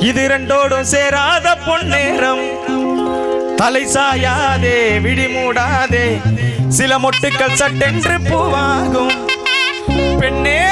இது இரண்டோடும் சேராத பொன்னேரம். தலை சாயாதே விழி மூடாதே. சில மொட்டுக்கள் சட்டென்று பூவாகும். பெண்ணே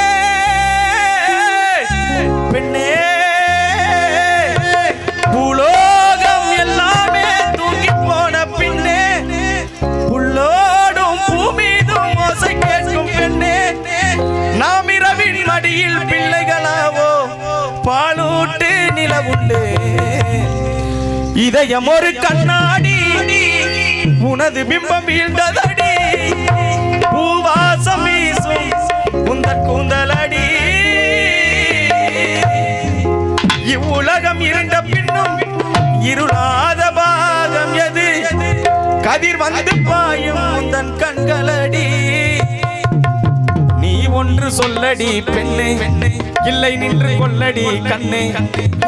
இதயம் ஒரு கண்ணாடி. உனது பிம்பம் வீழ்ந்ததடி. பூவாசம் வீசும் உந்தன் கூந்தலடி. இவ்வுலகம் இருந்த பின்னும் இருளாத பாதம் எது? கதிர் வந்து பாயும் உந்தன் கண்களடி. ஒன்று சொல்லடி பெண்ணே. இல்லை நின்று கொல்லடி கண்ணே.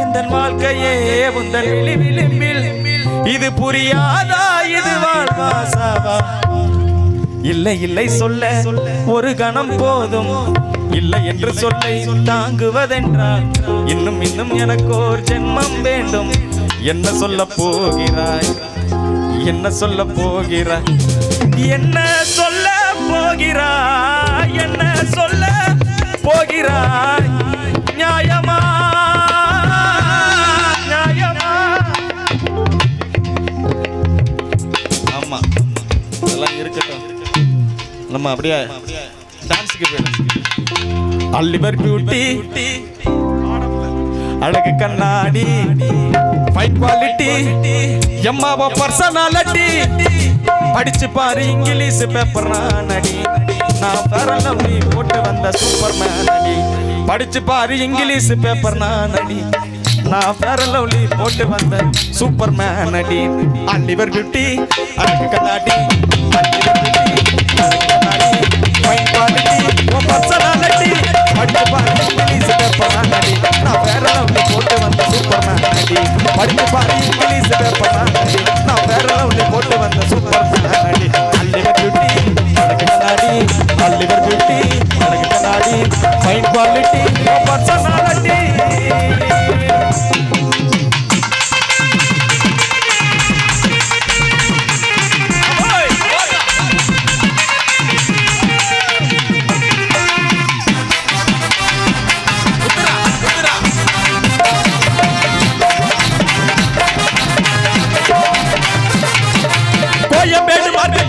இந்த வாழ்க்கையே உந்தன் விளிம்பில். இது புரியாதா? இது வாழ்வாசாவா இல்லை இல்லை சொல்ல ஒரு கணம் போதும். இல்லை என்று சொல்லை தாங்குவதென்றால் இன்னும் இன்னும் எனக்கு ஒரு ஜென்மம் வேண்டும். என்ன சொல்ல போகிறாய்? என்ன சொல்ல போகிறாய்? என்ன சொல்ல போகிறாய் என்ன சொல்ல போகிறாய்? நியாயமா? நியாயமா? ஆமா. அதெல்லாம் இருக்கட்டும். நம்ம அப்படியே டான்ஸுக்கு போயிடும் அல்லிவர் பியூட்டி அழகு கண்ணாடி. ஃபைன் குவாலிட்டி எம்மாவோ பர்சனாலிட்டி படிச்சு பாரு இங்கிலீஷ் பேப்பர் நானடி நான் பரலவி போட்டு வந்த சூப்பர் மேன் அடி. படிச்சு பாரு இங்கிலீஷ் பேப்பர் நானடி நான் பரலவ்லி போட்டு வந்த சூப்பர் மேன் அடி. அல்லிவர் பியூட்டி அழகு கண்ணாடி அல்லிவர் பியூட்டி ஃபைன் குவாலிட்டி உன் பர்சனாலிட்டி கோயம்பேடு மார்க்கெட்டில்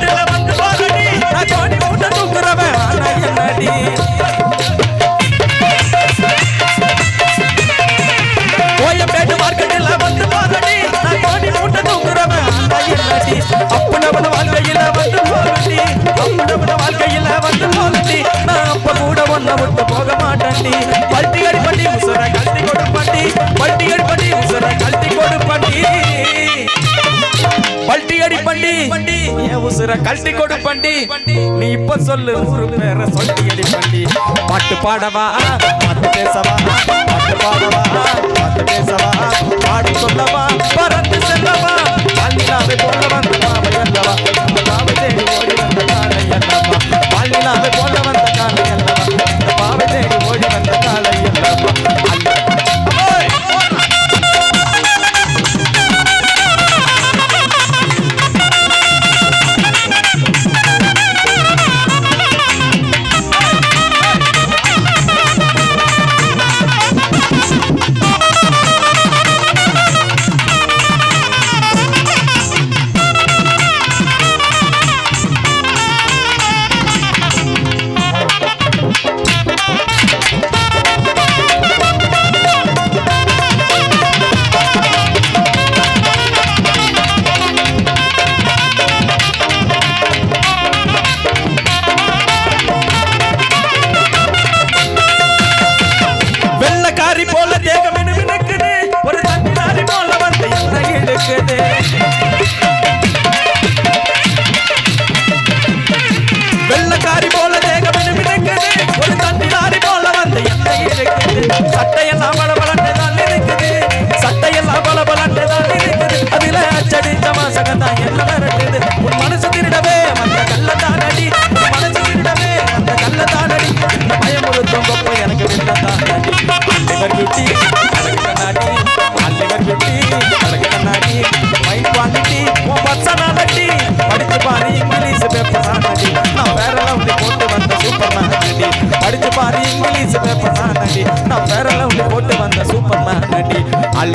கோயம்பேடு மார்க்கெட்டில் வந்து பாருடி நான் கோடி மூட்டை தூக்குறவன் ஆனா என்னடி அப்பனவன வாழ்க்கையில வந்து போகடி அப்பனவன வாழ்க்கையில வந்து போகடி நான் அப்ப கூட ஒன்ன விட்டு போக மாட்டேன்டி. பல்ட்டி அடி பண்ணி உசுர கழட்டி கொடுப்பண்டி பல்ட்டி அடி பண்ணி உசுர கழட்டி கொடுப்பண்டி பல்ட்டி அடி பண்டி என் உசுர கழட்டி கொடு பண்டி நீ இப்ப சொல்லு ஒரு பேர சொல்லி அடி பண்டி பாட்டு பாடவா? பாட்டு பேசவா? பாடவா பாட்டு பேசவா பாடி சொல்லவா பறந்து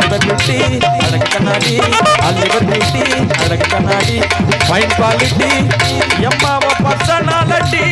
அலிவர் லுட்டி அழகு கண்ணாடி அலிவர் லுட்டி அழகு கண்ணாடி ஃபைன் குவாலிட்டி எம்மாவை பர்சனாலிட்டி